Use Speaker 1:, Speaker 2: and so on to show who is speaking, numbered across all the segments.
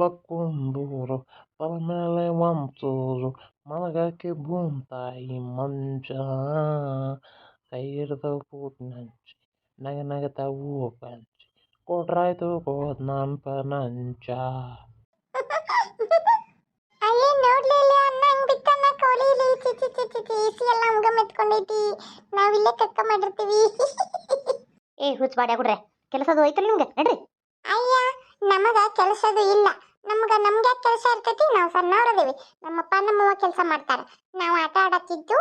Speaker 1: ಎಲ್ಲ ಕುಂದೂರು ತಲೆ ಮೇಲೆ ಒಂಚೂರು ಮಲಗಕ್ಕೆ ಭೂಮ್ತಾಯಿ ಮಂಚ ಕೈ ಹಿಡ್ದು ಕೂತ್ನಂಚಿ ನಗ ನಗತ ಹೂ ಪಂಚಿ ಕೊಟ್ರಾಯ್ತು ಹೋದ್ ನನ್ಪ ನಂಚ
Speaker 2: ಅಯ್ಯೇ ನೋಡ್ಲಿಲ್ಲ ಅನ್ನ ಹಂಗ್ ಬಿತ್ತನ್ನ ಕೋಲಿಲಿ ಚಿ ಚಿ ಚಿ ಚಿ ಚಿ ಸಿ ಎಲ್ಲ ಹಂಗ ಮೆತ್ಕೊಂಡೈತಿ ನಾವಿಲ್ಲೇ ಕಕ್ಕ ಮಾಡಿರ್ತೀವಿ
Speaker 3: ಏ ಹುಚ್ಚ ಬಾಡ್ಯಾ ಕೊಡ್ರೆ ಕೆಲಸದು ಐತಲ್ಲ ನಿಮ್ಗೆ ನಡ್ರಿ
Speaker 2: ಅಯ್ಯ ನಮಗ ಕೆಲಸದು ಇಲ್ಲ ನಮ್ಗ, ನಮ್ಗೆ ಕೆಲಸ ಇರ್ತೈತಿ? ನಾವು ಸಣ್ಣವ್ರದೇವಿ ನಮ್ಮಪ್ಪ, ನಮ್ಮವ್ವ ಕೆಲಸ ಮಾಡ್ತಾರೆ. ನಾವು ಆಟ ಆಡಕ್ಕಿದ್ದು,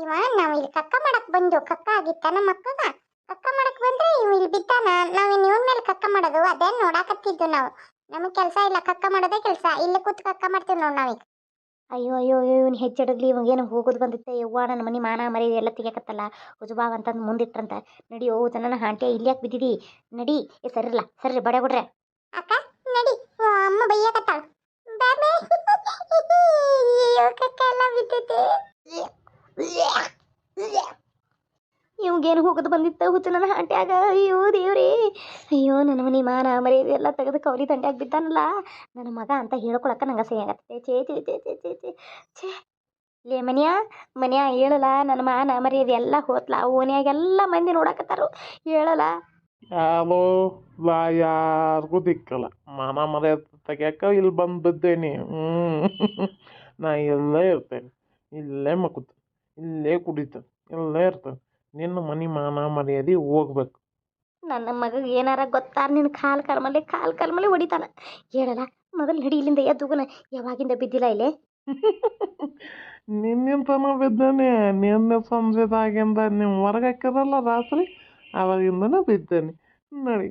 Speaker 2: ಇವ, ನಾವು ಇಲ್ಲಿ ಕಕ್ಕ ಮಾಡಕ್ ಬಂದು ಕಕ್ಕ ಆಗಿತ್ತ ನಮ್ಮ ಮಕ್ಕಳ ಕಕ್ಕ ಮಾಡಕ್ ಬಂದ್ರೆ ಇವ್ ಇಲ್ಲಿ ಬಿದ್ದಾನ. ನಾವ್ ಇನ್ ಇವನ್ ಮೇಲೆ ಕಕ್ಕ ಮಾಡೋದು. ಅದೇ ನೋಡಾಕತ್ತಿದ್ದು ನಾವು. ನಮಗ್ ಕೆಲಸ ಇಲ್ಲ. ಕಕ್ಕ ಮಾಡೋದೇ ಕೆಲಸ. ಇಲ್ಲೇ ಕೂತ್ ಕಕ್ಕ ಮಾಡ್ತೀವಿ ನೋಡ್ ನಾವೀಗ.
Speaker 3: ಅಯ್ಯೋ ಅಯ್ಯೋ ಅಯ್ಯೋ, ಇವ್ನು ಹೆಚ್ಚಿಡಗ್ಲಿ. ಇವಾಗೇನು ಹೋಗೋದು ಬಂದಿತ್ತೆ? ಯವ್ವ ನನ್ನ ಮನೆ ಮಾನ ಮರಿ ಎಲ್ಲ ತೆಗಿಯಕತ್ತಲ್ಲ. ಹುಜುಬಾವ್ ಅಂತಂದು ನಡಿ, ಓ, ಜನನ ಹಾಂಟೆ ಇಲ್ಲಿ ಯಾಕೆ ಬಿದ್ದಿದಿ? ನಡಿ, ಏ ಸರಿಲ್ಲ ಸರಿ ಬಡ ಬಿಡ್ರೆ
Speaker 2: ಅಕ್ಕ ನಡಿ ಓ, ಅಮ್ಮ ಬೈಯಕತ್ತಾಳ ಬಾಬೆ. ಯೋಗಕ್ಕೆಲ್ಲ
Speaker 3: ಇವಾಗೇನು ಹೋಗೋದು ಬಂದಿತ್ತ ಹುಚ್ಚು ನನ್ನ ಹಾಂಟ್ಯಾಗ ಅಯ್ಯೋ ದೇವ್ರಿ. ಅಯ್ಯೋ, ನನ್ನ ಮನೆ ಮಾನ ಮರಿ ಎಲ್ಲ ತೆಗೆದು ಕವಲಿ ದಂಡ್ಯಾಗ ಬಿದ್ದಾನಲ್ಲ. ನನ್ನ ಮಗ ಅಂತ ಹೇಳ್ಕೊಳಕ್ಕೆ ನಂಗೆ ಸಹಿ ಆಗತ್ತೆ. ಚೇ ಚೇ ಚೇ ಚೇ ಚೇ ಚೇ ಛೇ. ಲೇ ಮನ್ಯಾ ಮನ್ಯಾ, ಹೇಳಲ್ಲ. ನನ್ನ ಮಾನ ಮರಿ ಎಲ್ಲ ಹೋತ್ಲ. ಓನ್ಯಾಗೆಲ್ಲ ಮಂದಿ ನೋಡಕತ್ತಾರು. ಹೇಳಲ್ಲ.
Speaker 1: ಯಾರಿಗೂ ದಿಕ್ಕಲ್ಲ. ಮಾನ ಮರ್ಯಾದೆ ತೆಗ್ಯಾಕ ಇಲ್ಲಿ ಬಂದು ಬಿದ್ದೆನಿ ಹ್ಞೂ ನಾ ಇಲ್ಲೇ ಇರ್ತೇನೆ. ಇಲ್ಲೇ ಮಕ್ಕುತ್ತೇನೆ ಇಲ್ಲೇ ಕುಡಿತೇನೆ. ಇಲ್ಲೇ ಇರ್ತೇನೆ. ನಿನ್ನ ಮನೆ ಮಾನ ಮರ್ಯಾದೆ ಹೋಗ್ಬೇಕು.
Speaker 3: ನನ್ನ ಮಗ ಏನಾರ ಗೊತ್ತಾರ ನಿನ್ನ ಕಾಲು ಕರ್ಮಲ್ಲಿ ಕಾಲು ಕರ್ಮಲ್ಲಿ ಹೊಡಿತಾನ. ಹೇಳಲ್ಲ ಮೊದಲು ನಡಿ ಇಲ್ಲಿಂದ ಎದ್ದುಗುನ ಯಾವಾಗಿಂದ ಬಿದ್ದಿಲ್ಲ ಇಲ್ಲೇ?
Speaker 1: ನಿನ್ನಿಂತನ ಬಿದ್ದೇನೆ. ನಿನ್ನೆ ಸಂಜೆದಾಗಿಂದ ನಿಮ್ಮ ಹೊರಗೆ ಹಾಕಿರಲ್ಲ ರಾತ್ರಿ ಅವಾಗಿಂದನೇ ಬಿದ್ದೇನೆ. ನೋಡಿ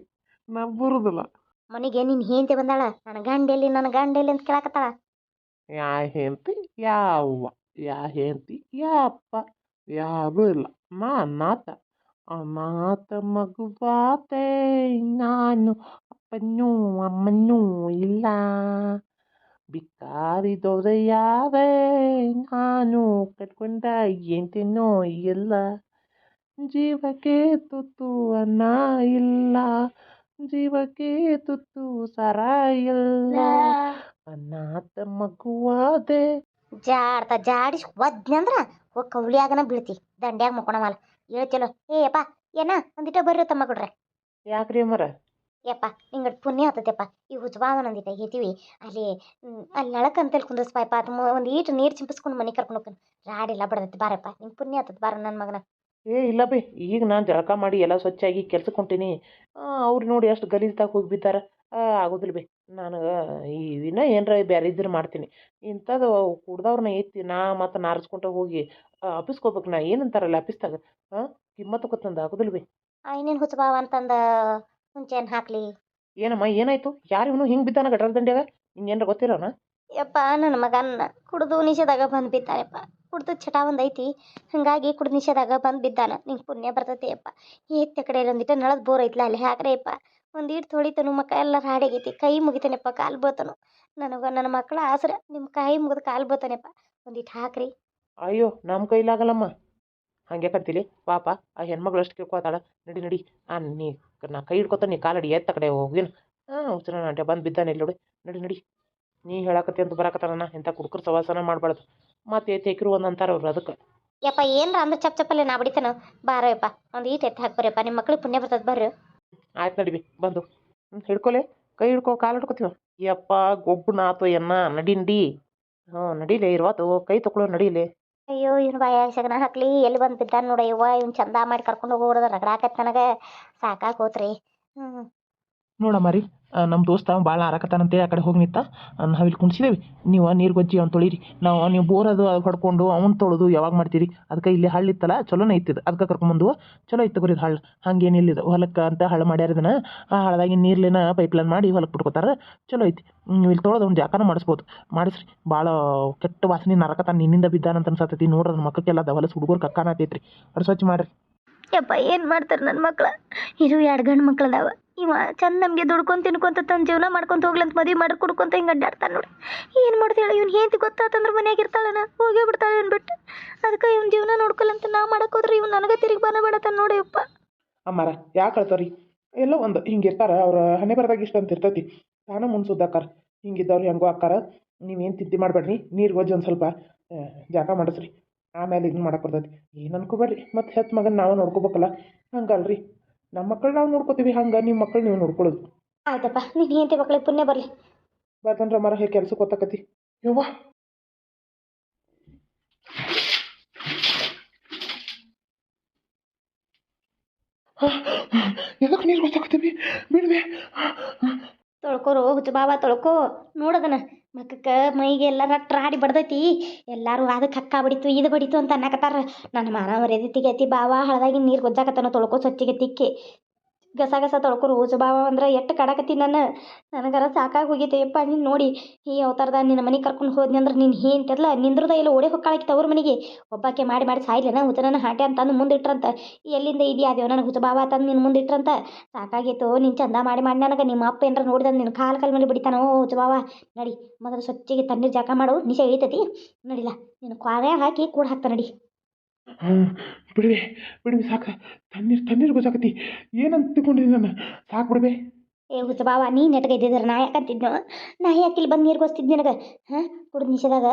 Speaker 1: ನಾ ಬರುದಿಲ್ಲ.
Speaker 3: ಮನೆಗೆ ನಿನ್ನ ಹೆಂಡತಿ ಬಂದಾಳ? ನನ್ನ ಗಂಡೆಲ್ಲಿ ನನ್ನ ಗಂಡೆಲ್ಲಿ ಅಂತ ಕೇಳಕತ್ತಾಳ.
Speaker 1: ಯಾ ಹೆಂಡತಿ? ಯಾವ್ವ ಯಾ ಹೆಂಡತಿ? ಯಪ್ಪ? ಯಾರೂ ಇಲ್ಲ. ಮಾ ಅನಾಥ. ಅನಾಥ ಮಗುವಾತೆ ನಾನು. ಅಪ್ಪನೂ ಅಮ್ಮನೂ ಇಲ್ಲ. ಬಿಕ್ಕಾರಿ ಯಾರೇ ನಾನು. ಕಟ್ಕೊಂಡ ಹೆಂಡತಿನೂ ಇಲ್ಲ. ಜೀವಕ್ಕೆ ತುತ್ತು ಅನ್ನ ಇಲ್ಲ. ಜೀವಕ್ಕೆ ತುತ್ತು ಸರ ಇಲ್ಲ ಅನಾಥ ಮಗುವಾದೆ
Speaker 3: ಜಾಡ್ತಾ ಜಾಡಿಸಿ ಒದ್ನಂದ್ರ ಹೋಗಿ ಕವಳಿಯಾಗನ ಬೀಳ್ತಿ ದಂಡ್ಯಾಗ ಮುಕ್ಕೊಣವಲ್ಲ ಹೇಳ್ತಿಲ್ಲ ಏ ಯಪ್ಪ ಏನ ಒಂದಿಟ ಬರ್ರಿ ತಮ್ಮ ಕೊಡ್ರೆ
Speaker 1: ಯಾಕ್ರಿ ಮರ?
Speaker 3: ಯಪ್ಪ ನಿಂಗಡ್ ಪುಣ್ಯ ಆತೈತಪ್ಪ ಈ ಹುಜ್ಬಾವನ ಒಂದಿಟ ಹೇಳ್ತೀವಿ. ಅಲ್ಲಿ ಅಲ್ಲಿ ನಳಕ ಅಂತೇಳಿ ಕುಂದಿಸ್ಪಾಯಪ್ಪ ಅದು ಒಂದು ಈಟು ನೀರು ಚಿಂಪಿಸ್ಕೊಂಡು ಮನೆ ಕರ್ಕೊಂಡು ಹೋಗ್ತಾನೆ. ರಾಡಿಲ್ಲ ಬಡದೈತಿ ಬಾರಪ್ಪ. ನಿಂಗೆ ಪುಣ್ಯ ಆತದ ಬಾರ ನನ್ನ ಮಗನ.
Speaker 1: ಏ ಇಲ್ಲ ಬಿ ಈಗ ನಾನು ಜಳಕ ಮಾಡಿ ಎಲ್ಲ ಸ್ವಚ್ಛಾಗಿ ಕೆಲ್ಸಕ್ಕೆ ಹೊಂಟೀನಿ. ಅವ್ರು ನೋಡಿ ಎಷ್ಟು ಗಲೀಜ್ದಾಗ ಹೋಗಿ ಬಿದ್ದಾರ. ಆಗೋದಿಲ್ಲ ಬಿ. ನನಗೆ ಈ ಇನ್ನೂ ಏನರ ಬ್ಯಾರೆ ಇದ್ರೆ ಮಾಡ್ತೀನಿ. ಇಂಥದ್ದು ಕುಡ್ದವ್ರನ್ನ ಎತ್ತಿ ನಾ ಮತ್ತು ನಾರಿಸ್ಕೊಂತ ಹೋಗಿ ಆಫೀಸ್ಗೆ ಹೋಗ್ಬೇಕು ನಾ. ಏನಂತಾರಲ್ಲ ಆಫೀಸ್ದಾಗ? ಹಾಂ ಕಿಮ್ಮತ್ತು ಕೊತ್ತಂದು ಆಗೋದಿಲ್ಲ ಬಿ.
Speaker 3: ಇನ್ನೇನು ಹುಚ್ಚಬಾವ ಅಂತಂದ ಏನು ಹಾಕ್ಲಿ.
Speaker 1: ಏನಮ್ಮ ಏನಾಯ್ತು? ಯಾರು ಇವನು ಹಿಂಗೆ ಬಿದ್ದಾನ ಗಟ್ರ ದಂಡ್ಯಾಗ? ಹಿಂಗೇನ್ರ ಗೊತ್ತಿರೋನ?
Speaker 3: ಯಪ್ಪ ನನ್ನ ಮಗನ್ನ ಕುಡಿದು ನಿಷೇಧಾಗ ಬಂದು ಬಿದ್ದಾನಪ್ಪ ಕುಡ್ದು ಚಟ ಒಂದು ಐತಿ. ಹಾಗಾಗಿ ಕುಡ್ದು ನಿಷೇಧಾಗ ಬಂದು ಬಿದ್ದಾನ. ನಿಂಗೆ ಪುಣ್ಯ ಬರ್ತೈತಿ ಅಪ್ಪ. ಎತ್ತ ಕಡೆ ಒಂದಿಟ್ಟು ನಳದ ಬೋರ್ ಐತ್ಲ ಅಲ್ಲಿ. ಹಾಕ್ರೆ ಅಪ್ಪ, ಒಂದು ಇಟ್ಟು ತೊಳಿತನು ಮಕ್ಕ, ಎಲ್ಲ ರಾಡಿಗೈತಿ ಕೈ ಮುಗಿತಾನಪ್ಪ, ಕಾಲು ಬೋತನು ನನಗೆ, ನನ್ನ ಮಕ್ಕಳ ಆಸರೆ ನಿಮ್ಮ ಕೈ ಮುಗಿದು ಕಾಲು ಬೀಳ್ತಾನಪ್ಪ. ಒಂದಿಟ್ಟು ಹಾಕ್ರಿ.
Speaker 1: ಅಯ್ಯೋ ನಮ್ಮ ಕೈಲಾಗಲ್ಲಮ್ಮ ಹಂಗೆ ಕಂತೀಲಿ ಪಾಪ ಆ ಹೆಣ್ಮಗಳು ಅಷ್ಟು ಕೇಳ್ಕೊತಾಳ. ನಡಿ ನಡಿ. ಆ, ನೀ, ನಾ ಕೈ ಹಿಡ್ಕೊತ ನೀ ಕಾಲಡಿ ಎತ್ತ ಕಡೆ ಹೋಗಿನ ಹಾಂ ಹುಚ್ಚನ ಬಂದು ಬಿದ್ದಾನೆ ಇಲ್ಲಿ ನೋಡಿ. ನಡಿ ನಡಿ. ನೀ ಹೇಳಕತ್ತಿ ಅಂತ ಬರಕತ್ತಾನ ಇಂಥ ಕುಡ್ಕರ್ ಸವಾಸನ ಮಾಡಬಾರ್ದು. ಮತ್ತೆ ತೆಕ್ರು ಒಂದು ಅಂತಾರೆ ಅವ್ರು ಅದಕ್ಕೆ.
Speaker 3: ಯಪ್ಪ ಏನ್ರ ಅಂದ್ರೆ ಚಪ್ ಚಪ್ಪಲ್ಲಿ ನಾ ಬಿಡಿತಾನ? ಬಾರಪ್ಪ ಒಂದು ಈಟ್ ಎತ್ತಿ ಹಾಕ್ಬರ್ಯಪ್ಪ ನಿಮ್ಮ ಮಕ್ಳಿಗೆ ಪುಣ್ಯ ಬರ್ತದೆ ಬರ್ರಿ.
Speaker 1: ಆಯ್ತು ನಡಿಬಿ ಬಂದು. ಹಿಡ್ಕೊಲೆ ಕೈ ಹಿಡ್ಕೊ ಕಾಲು ಹಿಡ್ಕೊತೀವ? ಯಪ್ಪ ಗೊಬ್ಬನಾತು ಎನ್ನ ನಡಿಂಡಿ. ನಡಿ ಹ್ಞೂ ನಡೀಲೆ ಇರುವತ್ತು ಕೈ ತಕೊಳ್ಳೋ ನಡೀಲೆ.
Speaker 3: ಅಯ್ಯೋ ಇವ್ನು ಬಾಯಾಗ ಸಗಣ ಹಾಕ್ಲಿ ಎಲ್ಲಿ ಬಂದು ಬಿದ್ದಾನ ನೋಡ ಯವ್ವ ಇವ್ನು ಚಂದ ಮಾಡಿ ಕರ್ಕೊಂಡು ಹೋಗೋದ ರಗಡಾಕತ್ ನನಗೆ. ಸಾಕಾಗಿ ಹೋತ್ರಿ. ಹ್ಞೂ
Speaker 1: ನೋಡಮ್ಮ ರೀ ನಮ್ಮ ದೋಸ್ತ ಭಾಳ ಆರಕತ್ತಾನಂತೆ ಆ ಕಡೆ ಹೋಗಿ ನಿಂತ ನಾವು ಇಲ್ಲಿ ಕುಣಿಸಿದೇವಿ ನೀವು ನೀರು ಗೊಜ್ಜಿ ಅವ್ನು ತೊಳಿರಿ, ನಾವು ನೀವು ಬೋರ್ ಅದು ಹೊಡ್ಕೊಂಡು ಅವ್ನು ತೊಳೆದು ಯಾವಾಗ ಮಾಡ್ತೀರಿ ಅದಕ್ಕೆ ಇಲ್ಲಿ ಹಳ್ಳಿ ಇತ್ತಲ್ಲ, ಚಲೋನೇ ಇತ್ತಿದ್ದು ಅದಕ್ಕೆ ಕರ್ಕೊಂಬಂದು ಚಲೋ ಇತ್ತು ಬರೀ ಹಳ್ಳ ಹಂಗೇನಿಲ್ಲ ಹೊಲಕ್ಕೆ ಅಂತ ಹಳ್ಳ ಮಾಡ್ಯಾರ ಇದನ್ನ, ಆ ಹಳ್ಳದಾಗಿನ ನೀರ್ಲಿನ ಪೈಪ್ಲೈನ್ ಮಾಡಿ ಹೊಲಕ್ಕೆ ಬಿಟ್ಕೋತಾರೆ, ಚಲೋ ಐತಿ, ನೀವು ಇಲ್ಲಿ ತೊಳೆದು ಒಂದು ಜಾಕನ ಮಾಡಿಸ್ಬೋದು, ಮಾಡಿಸ್ರಿ ಭಾಳ ಕೆಟ್ಟ ವಾಸನೆ ನರಕತಾನ ನಿನ್ನಿಂದ ಬಿದ್ದಾನಂತ ಅನ್ಸತ್ತೈತಿ ನೋಡ್ರಿ ಮಕ್ಕಕ್ಕೆಲ್ಲ ಅದ ಹೊಲಸು ಹುಡುಗರು ಕಕ್ಕಾನ ಆತೈತ್ರಿ, ಅದು ಸ್ವಚ್ಛ ಮಾಡಿರಿ.
Speaker 3: ಯಪ್ಪ, ಏನು ಮಾಡ್ತಾರೆ ನನ್ನ ಮಕ್ಳು ಇದು ಎರಡು ಗಂಡು ಮಕ್ಳು ಇವ ಚಂದ ನಮಗೆ ದುಡ್ಕೊಂಡು ತಿನ್ಕೊಂತ ತನ್ನ ಜೀವನ ಮಾಡ್ಕೊಂತ ಹೋಗ್ಲಂತ ಮದುವೆ ಮಾಡಿ ಕುಡ್ಕೊಂತ ಹಿಂಗೆ ಅಡ್ಡಾಡ್ತಾನೆ ನೋಡಿ. ಏನು ಮಾಡ್ತಾಳೆ ಇವ್ನು ಹೇಂತಿ ಗೊತ್ತಾತಂದ್ರೆ ಮನ್ಯಾಗ ಇರ್ತಾಳನ? ಹೋಗೇ ಬಿಡ್ತಾಳೆ ಇವ್ನು ಬಿಟ್ಟು. ಅದಕ್ಕೆ ಇವ್ನ ಜೀವನ ನೋಡ್ಕೊಲ್ಲಂತ ನಾ ಮಾಡಕ್ಕೆ ಹೋದ್ರೆ ಇವ್ನು ನನಗೆ ತಿರುಗಿ ಬಾನ ಬಿಡತಾನ ನೋಡಿ ಅಪ್ಪ
Speaker 1: ಅಮ್ಮಾರ, ಯಾಕೆ ಅಳ್ತಾರಿ? ಎಲ್ಲ ಒಂದು ಹಿಂಗೆ ಇರ್ತಾರ, ಅವ್ರ ಹಣೆ ಬರದಾಗ ಇಷ್ಟ ಅಂತ ಇರ್ತೈತಿ. ತಾನ ಮುನ್ಸುದ್ದಾಕಾರ ಹಿಂಗಿದ್ದವ್ರು ಹೆಂಗೋ ಅಕ್ಕಾರ. ನೀವೇನು ತಿದ್ದಿ ಮಾಡಬೇಡ್ರಿ? ನೀರು ಗೊಜ್ಜು ಒಂದು ಸ್ವಲ್ಪ ಜಾಗ ಮಾಡಿಸ್ರಿ. ಆಮೇಲೆ ಇದನ್ನ ಮಾಡಕ್ಕೆ ಬರ್ತೈತಿ. ಏನು ಅನ್ಕೋಬೇಡ್ರಿ ಮತ್ತು ಹೆತ್ತು ಮಗನ ನಾವು ನೋಡ್ಕೋಬೇಕಲ್ಲ? ಹಂಗಲ್ರಿ. ನಮ್ಮ ಮಕ್ಕಳು ನಾವು ನೋಡ್ಕೋತೀವಿ ಹಂಗೆ ನಿಮ್ಮ ಮಕ್ಕಳು ನೀವು ನೋಡ್ಕೊಳ್ಳೋದು.
Speaker 3: ಆಯ್ತಪ್ಪ ನೀನು ಹೆಂಡತಿ ಮಕ್ಳಿಗೆ ಪುಣ್ಯ ಬರಲಿ.
Speaker 1: ಬರ್ತಂದ್ರ ಮರ ಹೇಗೆ ಕೆಲ್ಸಕ್ಕೆ ಗೊತ್ತಾಕತಿ ಯವ್ವ. ಎದಕ್ಕೆ ನೀರು ಗೊತ್ತಾಕತ್ತೀವಿ ಬಿಡ್ವೆ
Speaker 3: ತೊಳ್ಕೊರು, ಹುಚ್ಚು ಬಾವ ತೊಳ್ಕೊ, ನೋಡದನ. ಮಕ್ಕಕ್ಕೆ, ಮೈಗೆ ಎಲ್ಲ ರಟ್ಟ ರಾಡಿ ಬಡ್ದೈತಿ. ಎಲ್ಲರೂ ಅದಕ್ಕೆ ಹಕ್ಕ ಬಡಿತು ಇದು ಬಡಿತು ಅಂತ ಅನ್ನಕತ್ತಾರ. ನನ್ನ ಮಾನ ಮರ್ಯಾದೆ ತೆಗೈತಿ ಬಾವ ಹಳದಾಗಿ ನೀರು ಗೊಜ್ಜಾಕತ್ತಾನ ತೊಳ್ಕೊ, ಸ್ವಚ್ಛಗೆ ತಿಕ್ಕಿ. ಗಸ ಗಸ ತೊಳ್ಕೊರು ಹುಚ್ಚ ಬಾವ ಅಂದ್ರೆ ಎಷ್ಟು ಕಡಕತ್ತಿ ನಾನು ನನಗರ ಸಾಕಾಗಿ ಹೋಗೈತೆಯಪ್ಪ ನೀನು ನೋಡಿ. ಈ ಅವತಾರದ ನಿನ್ನ ಮನೆಗೆ ಕರ್ಕೊಂಡು ಹೋದ್ನಿ ಅಂದ್ರೆ ನೀನು ಹೇಂತಿರ್ಲ ನಿಂದ್ರದ ಇಲ್ಲ ಓಡಿ ಹೊಕ್ಕಾಳಕಿ ತವ್ರ ಮನೆಗೆ. ಒಬ್ಬಾಕೆ ಮಾಡಿ ಮಾಡಿ ಸಾಯ್ಲೇನ ಅಂತ ಹಾಟೆ ಅಂತಂದು ಮುಂದಿಟ್ರಂತ ಎಲ್ಲಿಂದ ಇದೆಯಾ ದೇವ ನನಗೆ ಹುಚ್ಚ ಬಾವ ತಂದು ನಿನ್ನ ಮುಂದಿಟ್ರಂತ ಸಾಕಾಗಿತ್ತು ನೀನು ಚಂದ ಮಾಡಿ ಮಾಡಿ ನನಗೆ ನಿಮ್ಮ ಅಪ್ಪ ಏನಾರ ನೋಡಿದ ನಿನ್ನ ಕಾಲು ಕಾಲು ಮೇಲೆ ಬಿಡಿತಾನೋ ಹುಚ್ಚ ಬಾವ ನಡಿ, ಮೊದಲು ಸ್ವಚ್ಛಗೆ ತಣ್ಣೀರು ಜಾಕ ಮಾಡು, ನಿಶೆ ಇಳಿತೈತಿ. ನಡಿಲ್ಲ ನೀನು ಕ್ವಾರ್ಯಾಗ ಹಾಕಿ ಕೂಡ ಹಾಕ್ತಾ ನಡಿ.
Speaker 1: ಬಿಡ್ವೆ ಬಿಡುವೆ ಸಾಕು. ತಣ್ಣೀರು ತಣ್ಣೀರು ಗೊತ್ತಾಕತಿ. ಏನಂತ ತಿಳ್ಕೊಂಡಿದ್ದೀನಿ ನಾನು? ಸಾಕು ಬಿಡುವೆ
Speaker 3: ಏ ಬಾವ, ನೀ ನೆಟ್ಗೈದಿದ್ರೆ ನಾ ಯಾಕಂತಿದ್ನೋ? ನಾ ಯಾಕೆ ಇಲ್ಲಿ ಬಂದು ನೀರು ಗೊಸ್ತಿದ್ ನಿನಗೆ? ಹಾಂ? ಕುಡಿದ ನಿಷದಾಗ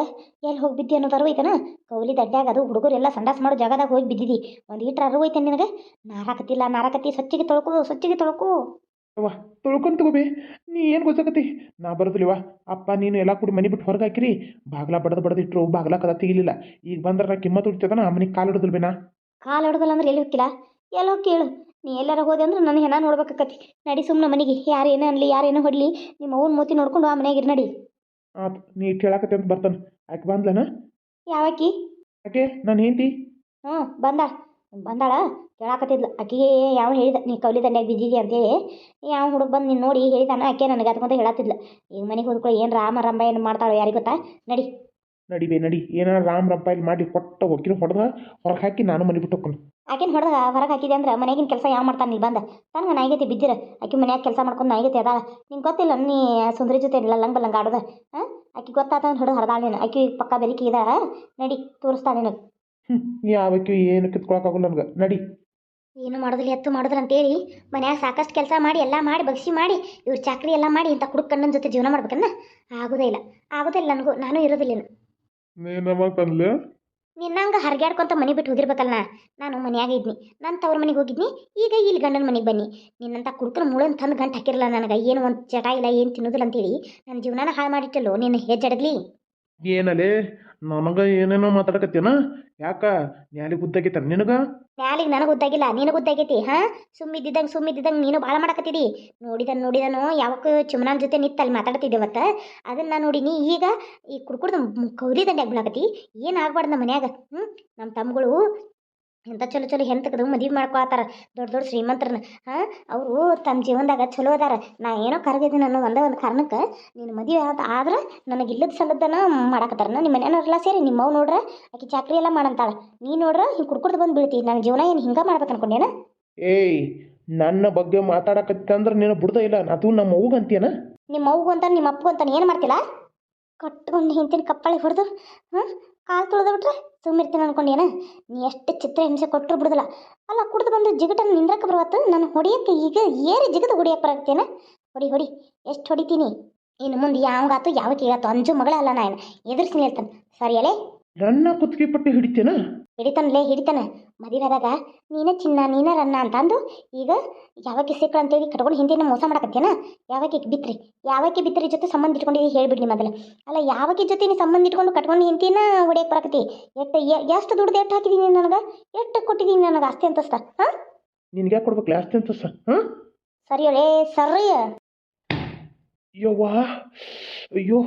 Speaker 3: ಎಲ್ಲಿ ಹೋಗಿ ಬಿದ್ದಿ ಅನ್ನೋದು ಅರಿವು ಐತನ? ಕೌಲಿ ದಡ್ಡ್ಯಾಗ ಅದು ಹುಡುಗರೆಲ್ಲ ಸಂಡಾಸ್ ಮಾಡೋ ಜಾಗದಾಗ ಹೋಗಿ ಬಿದ್ದಿದ್ದಿ ಒಂದು ಈಟ್ರ ಅರು ಐತೆ ನಿನಗೆ? ನಾರಾಕತ್ತಿಲ್ಲ ನಾರಾಕತ್ತಿ ಸ್ವಚ್ಛಗೆ ತೊಳ್ಕೊ ಸ್ವಚ್ಛಗೆ ತೊಳ್ಕೊ.
Speaker 1: ಅವ್ವ ತೊಳ್ಕೊಂಡು ತಗೋಬೇ. ನೀ ಏನು ಗೊತ್ತಾಗತ್ತಿ? ನಾ ಬರೋದಿಲ್ಲವ ಅಪ್ಪ ನೀನು ಎಲ್ಲ ಕೂಡಿ ಮನೆ ಬಿಟ್ಟು ಹೊರಗೆ ಹಾಕಿರಿ. ಬಾಗ್ಲ ಬಡದು ಬಡದು ಇಟ್ಟರು ಬಾಗ್ಲ ಕದ ತೆಗಿಲಿಲ್ಲ. ಈಗ ಬಂದ್ರೆ ನಾ ಕಿಮ್ಮತ್ತು ಉಳಿತದನ ನಾ ಮನೆಗೆ ಕಾಲು ಹಿಡಿದಿಲ್ಬೇನಾ
Speaker 3: ಕಾಲು ಹೊಡೆದಲ್ಲ ಅಂದ್ರೆ ಎಲ್ಲಿ ಹೋಗಿಲ್ಲ ಎಲ್ಲಿ ಕೇಳು. ನೀ ಎಲ್ಲಾರ ಹೋದೆ ಅಂದ್ರೆ ನನ್ನ ಹೆಣ ನೋಡ್ಬೇಕಾಕತಿ. ನಡಿ ಸುಮ್ಮನೆ ಮನೆಗೆ. ಯಾರು ಏನೋ ಅನ್ಲಿ ಯಾರು ಏನೋ ಹೊಡ್ಲಿ ನಿಮ್ಮ ಅವ್ನ ಮೂತಿ ನೋಡ್ಕೊಂಡು ಆ ಮನೆಗೆ ನಡಿ.
Speaker 1: ಆತ್ ನೀ ಕೇಳಾಕತ್ತೆ ಅಂತ ಬರ್ತಾನೆ. ಆಕೆ ಬಂದ್ಲನ?
Speaker 3: ಯಾವಾಕಿ
Speaker 1: ಯಾಕೆ? ನಾನು ಹೆಂಡ್ತಿ?
Speaker 3: ಹ್ಞೂ ಬಂದಾಳ. ಬಂದಾಳ? ಕೇಳಾಕತ್ತಿದ್ಲು. ಆಕಿಗೆ ಯಾವ ಹೇಳಿದ ನೀ ಕೌಲಿ ದಂಡ್ಯಾಗ ಬಿದ್ದಿದಿ ಅಂತೇಳಿ ಯಾವ ಹುಡುಗ ಬಂದು ನೀನು ನೋಡಿ ಹೇಳಿದಾನ? ಆಕೆ ನನಗೆ ಅದಕ್ಕಂತ ಹೇಳತ್ತಿದ್ಲು. ಈಗ ಮನೆಗೆ ಹೋದ್ಕೊಳ್ಳಿ ಏನು ರಾಮ ರಂಬ ಏನು ಮಾಡ್ತಾಳೋ ಯಾರಿಗೆ ಗೊತ್ತಾ? ನಡಿ.
Speaker 1: ನಡಿ ಬೇ ನಡಿ. ಏನಾರ ರಾಮ ರಂಪ ಇಲ್ಲಿ ಮಾಡಿ ಕೊಟ್ಟ ಹೋಗಿನ ಹೊಡೆದ ಹೊರಗೆ ಹಾಕಿ ನಾನು ಮನೆ ಬಿಟ್ಟು ಹೋಗ್ಕೊಂಡು
Speaker 3: ಆಕಿನ ಹೊಡೆದ ಹೊರಗೆ ಹಾಕಿದೆ ಅಂದ್ರೆ ಮನೆಗಿನ ಕೆಲಸ ಯಾವ ಮಾಡ್ತಾನೆ ನೀ ಬಂದ? ತನಗೆ ನಾಯಿಗತಿ ಬಿದ್ದಿರ? ಆಕಿ ಮನ್ಯಾಗ ಕೆಲಸ ಮಾಡ್ಕೊಂಡು ನಾಯಿಗೆ ಅದಾಳ. ನಿಂಗೆ ಗೊತ್ತಿಲ್ಲ ನೀ ಸುಂದರಿ ಜೊತೆ ಇಲ್ಲ ಲಂಗ ಲಂಗ ಆಡೋದ? ಹಾಂ? ಆಕಿ ಗೊತ್ತಾತ ಹೊಡೆದು ಹರಿದಾಳ ನೀನು. ಆಕಿ ಪಕ್ಕ ಬೆರಿಕಿ ಇದಾಳ. ನಡಿ ತೋರಿಸ್ತಾಳೆ ನಿನಗೆ.
Speaker 1: ಹ್ಞೂ ಯಾವಕ್ಕೆ ಏನು ಕಿತ್ಕೊಳಕ್ಕಾಗಲ್ಲ ನನಗೆ. ನಡಿ.
Speaker 3: ಏನು ಮಾಡೋದಿಲ್ಲ ಎತ್ತು ಅಂತ ಅಂತೇಳಿ ಮನ್ಯಾಗ ಸಾಕಷ್ಟು ಕೆಲಸ ಮಾಡಿ ಎಲ್ಲ ಮಾಡಿ ಬಗ್ಸಿ ಮಾಡಿ ಇವ್ರು ಚಾಕ್ರಿ ಎಲ್ಲ ಮಾಡಿ ಇಂಥ ಕುಡುಕ್ ಕಣ್ಣನ ಜೊತೆ ಜೀವನ ಮಾಡ್ಬೇಕನ್ನ ಆಗೋದೇ ಇಲ್ಲ. ಆಗೋದೇ ಇಲ್ಲ ನನಗೂ ನಾನು ಇರೋದಿಲ್ಲ.
Speaker 1: ನೀನಮ್ಮ ತಂದ್ಲೆ?
Speaker 3: ನಿನ್ನಂಗೆ ಹರ್ಗ್ಯಾಡ್ಕೊಂತ ಮನೆ ಬಿಟ್ಟು ಹೋಗಿರ್ಬೇಕಲ್ಲ ನಾನು ಮನ್ಯಾಗ ಇದ್ನಿ. ನನ್ನ ತವ್ರ ಮನೆಗೆ ಹೋಗಿದ್ನಿ ಈಗ ಇಲ್ಲಿ ಗಂಡನ ಮನೆಗೆ ಬನ್ನಿ. ನಿನ್ನಂತ ಕುಡುಕನ ಮುಳನ್ ತಂದು ಗಂಟು ಹಾಕಿರಲ್ಲ ನನಗೆ. ಏನು ಒಂದು ಚಟ ಇಲ್ಲ ಏನು ತಿನ್ನೋದಿಲ್ಲ ಅಂತೇಳಿ ನನ್ನ ಜೀವನನ ಹಾಳು ಮಾಡಿಟ್ಟಲ್ಲೋ ನಿನ್ನ ಹೆಜ್ಜಡಗ್ಲಿ
Speaker 1: ಏನಲೇ? ನನಗೆ ಏನೇನೋ ಮಾತಾಡಕತ್ತೇನ ಯಾಕ? ನ್ಯಾಲಿ ಗುದ್ದಾಗೈತ ನಿನಗ?
Speaker 3: ಮ್ಯಾಲಿಗೆ ನನಗೆ ಗೊತ್ತಾಗಿಲ್ಲ ನೀನು ಗೊತ್ತಾಗೈತಿ ಹಾ? ಸುಮ್ಮಿದ್ದಂಗೆ ಸುಮ್ಮಿದ್ದಂಗೆ ನೀನು ಭಾಳ ಮಾಡಕತ್ತಿದಿ. ನೋಡಿದನ್, ನೋಡಿದನು, ಯಾವಕ್ಕೂ ಚುಮನನ ಜೊತೆ ನಿತ್ತು ಅಲ್ಲಿ ಅದನ್ನ ಅದನ್ನು ನೋಡಿನಿ ಈಗ ಈ ಕುಡ್ಕುಡ್ದು ಕೌರಿ ದಂಡ್ಯಾಗ ಬಿಡಕತ್ತಿ ಏನು ಆಗ್ಬಾರ್ದು ನಮ್ಮ ಮನ್ಯಾಗ ಹ್ಞೂ ನಮ್ಮ ತಮ್ಮಗಳು ಎಂಥ ಚಲೋ ಚಲೋ ಹೆಂತಕದು ಮದುವೆ ಮಾಡ್ಕೊಳತ್ತಾರ ದೊಡ್ಡ ದೊಡ್ಡ ಶ್ರೀಮಂತರನ್ನ ಹಾಂ ಅವರು ತಮ್ಮ ಜೀವನದಾಗ ಚಲೋ ಅದಾರ. ನಾ ಏನೋ ಕರಗಿದ್ದೀನಿ ಅನ್ನೋ ಒಂದೇ ಒಂದು ಕಾರಣಕ್ಕೆ ನೀನು ಮದುವೆ ಆದ ಆದ್ರೆ ನನಗೆ ಇಲ್ಲದ ಸಲದನ ಮಾಡಾಕತ್ತಾರ. ನಿಮ್ಮ ಮನೆಯವ್ರೆಲ್ಲ ಸೇರಿ ನಿಮ್ಮವ್ ನೋಡ್ರ ಆಕೆ ಚಾಕ್ರಿ ಎಲ್ಲ ಮಾಡಂತಾಳೆ. ನೀ ನೋಡ್ರ ಹಿಂಗೆ ಕುಡ್ಕೊಡ್ದು ಬಂದು ಬೀಳ್ತಿ. ನನ್ನ ಜೀವನ ಏನು ಹಿಂಗೆ ಮಾಡ್ಬೇಕು ಅನ್ಕೊಂಡೇನ?
Speaker 1: ಏಯ್ ನನ್ನ ಬಗ್ಗೆ ಮಾತಾಡಕತ್ತಂದ್ರೆ ನೀನು ಬಿಡ್ದ ಇಲ್ಲ ಅದು ನಮ್ಮ ಅವ್ಗೆ ಅಂತೀಯನ?
Speaker 3: ನಿಮ್ಮ ಅವ್ಗೂ ಅಂತ ನಿಮ್ಮ ಅಪ್ಪಗೂ ಅಂತಾನೆ ಏನು ಮಾಡ್ತಿಲ್ಲ ಕಟ್ಕೊಂಡು ಹಿಂತಿನ ಕಪ್ಪಳಿ ಹೊಡೆದು ಹಾಂ ಕಾಲು ತುಳಿದು ಬಿಟ್ರೆ ಸುಮ್ಮಿರ್ತೀನಿ ಅನ್ಕೊಂಡೇನ? ನೀ ಎಷ್ಟು ಚಿತ್ರ ಹಿಂಸೆ ಕೊಟ್ಟರು ಬಿಡುದಿಲ್ಲ. ಅಲ್ಲ ಕುಡಿದು ಬಂದು ಜಿಗಟನ್ನು ನಿಂದ್ರಕ್ಕೆ ಬರುವತ್ತು? ನಾನು ಹೊಡಿಯಕ್ಕೆ ಈಗ ಏರಿ ಜಿಗದು ಹೊಡಿಯಕ್ಕೆ ಬರತ್ತೇನ ಹೊಡಿ ಹೊಡಿ. ಎಷ್ಟು ಹೊಡಿತೀನಿ? ಇನ್ನು ಮುಂದೆ ಯಾವಾಗಾತು ಯಾವಕ್ಕೆ ಈಗಾತು ಅಂಜು ಮಗಳ ಅಲ್ಲ ನಾನು ಎದುರಿಸಿ ನಿಲ್ತಾನೆ ಸರಿ ಅಲೆ
Speaker 1: ನನ್ನ ಕುತ್ತಿಗೆ ಪಟ್ಟಿ ಹಿಡಿತೇನ?
Speaker 3: ಹಿಡಿತಾನಲೇ ಹಿಡಿತಾನೆ. ಮದುವೆದಾಗ ನೀನೇ ಚಿನ್ನ ನೀನೇ ರನ್ನ ಅಂತ ಅಂದು ಈಗ ಯಾವಾಗ ಸಿಕ್ಕಳು ಅಂತೇಳಿ ಕಟ್ಕೊಂಡು ಹಿಂದಿನ ಮೋಸ ಮಾಡಕತ್ತೇನ ಯಾವಾಗ ಬಿತ್ರಿ? ಯಾವಾಗ ಬಿತ್ತರಿ ಜೊತೆ ಸಂಬಂಧ ಇಟ್ಕೊಂಡಿದ್ದೀವಿ ಹೇಳ್ಬಿಡ್ಲಿ ಮೊದಲು. ಅಲ್ಲ ಯಾವಾಗ ಜೊತೆ ನೀ ಸಂಬಂಧ ಇಟ್ಕೊಂಡು ಕಟ್ಕೊಂಡು ಹಿಂತಿನ ಹೊಡಿಯಕ್ಕೆ ಬರಕತ್ತಿ? ಎಷ್ಟು ಎಷ್ಟು ದುಡ್ದು ಎಷ್ಟು ಹಾಕಿದೀನಿ ನನಗೆ? ಎಷ್ಟು ಕೊಟ್ಟಿದ್ದೀನಿ ನನಗೆ ಆಸ್ತಿ ಅಂತಸ್ತ? ಹಾಂ?
Speaker 1: ನಿನ್ಗೆ ಯಾಕ ಕೊಡ್ಬೇಕು ಅಷ್ಟೇ ಅಂತ ಸರ್ ಹಾಂ?
Speaker 3: ಸರಿ ಒಳೇ ಸರಿ
Speaker 1: ಅಯ್ಯೋ ಅಯ್ಯೋ.